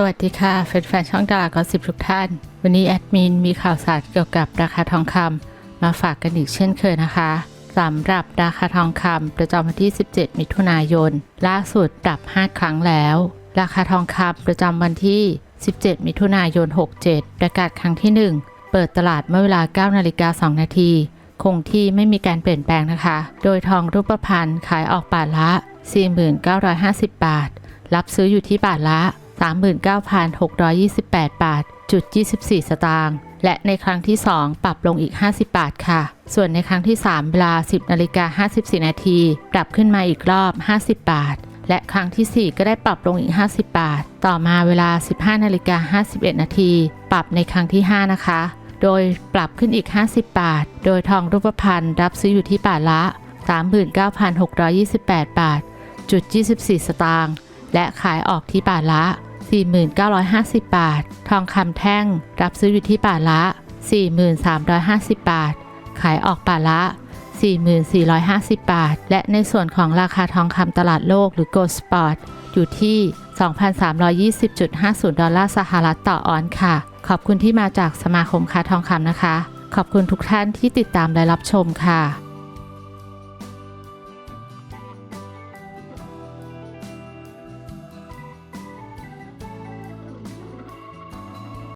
สวัสดีค่ะแฟนๆช่องดาราก็สิบทุกท่าน วันนี้แอดมินมีข่าวสารเกี่ยวกับราคาทองคำมาฝากกันอีกเช่นเคยนะคะสำหรับราคาทองคำประจำวันที่ 17 มิถุนายน ล่าสุดปรับ 5 ครั้งแล้ว ราคาทองคำประจำวันที่ 17 มิถุนายน 67 ประกาศครั้งที่ 1 เปิดตลาดเมื่อเวลา 9 นาฬิกา 2 นาที คงที่ไม่มีการเปลี่ยนแปลงนะคะ โดยทองรูปพรรณขายออกบาทละ 4950 บาท รับซื้ออยู่ที่บาทละ 39,628 บาทจุด24 สตางค์และในครั้งที่ 2 ปรับลงอีก 50 บาทค่ะ ส่วนในครั้งที่ 3 เวลา 10นาฬิกา54 นาที ปรับขึ้นมาอีกรอบ 50 บาท และครั้งทีสี่ 4 ก็ได้ปรับลงอีก 50 บาท ต่อมาเวลา 15นาฬิกา51 นาที ปรับในครั้งที่ 5 นะคะ โดยปรับขึ้นอีก 50 บาท โดยทองรูปพรรณรับซื้ออยู่ที่บาทละ 39,628 บาทจุด24 สตางค์และขายออกที่บาทละ 4,950 บาท ทองคำแท่ง รับซื้ออยู่ที่บาทละ 4,350 บาท ขายออกบาทละ 4,450 บาท และในส่วนของราคาทองคำตลาดโลกหรือ Gold Spot อยู่ที่ 2,320.50 ดอลลาร์สหรัฐต่อออนซ์ค่ะ ขอบคุณที่มาจากสมาคมค้าทองคำนะคะ ขอบคุณทุกท่านที่ติดตามและรับชมค่ะ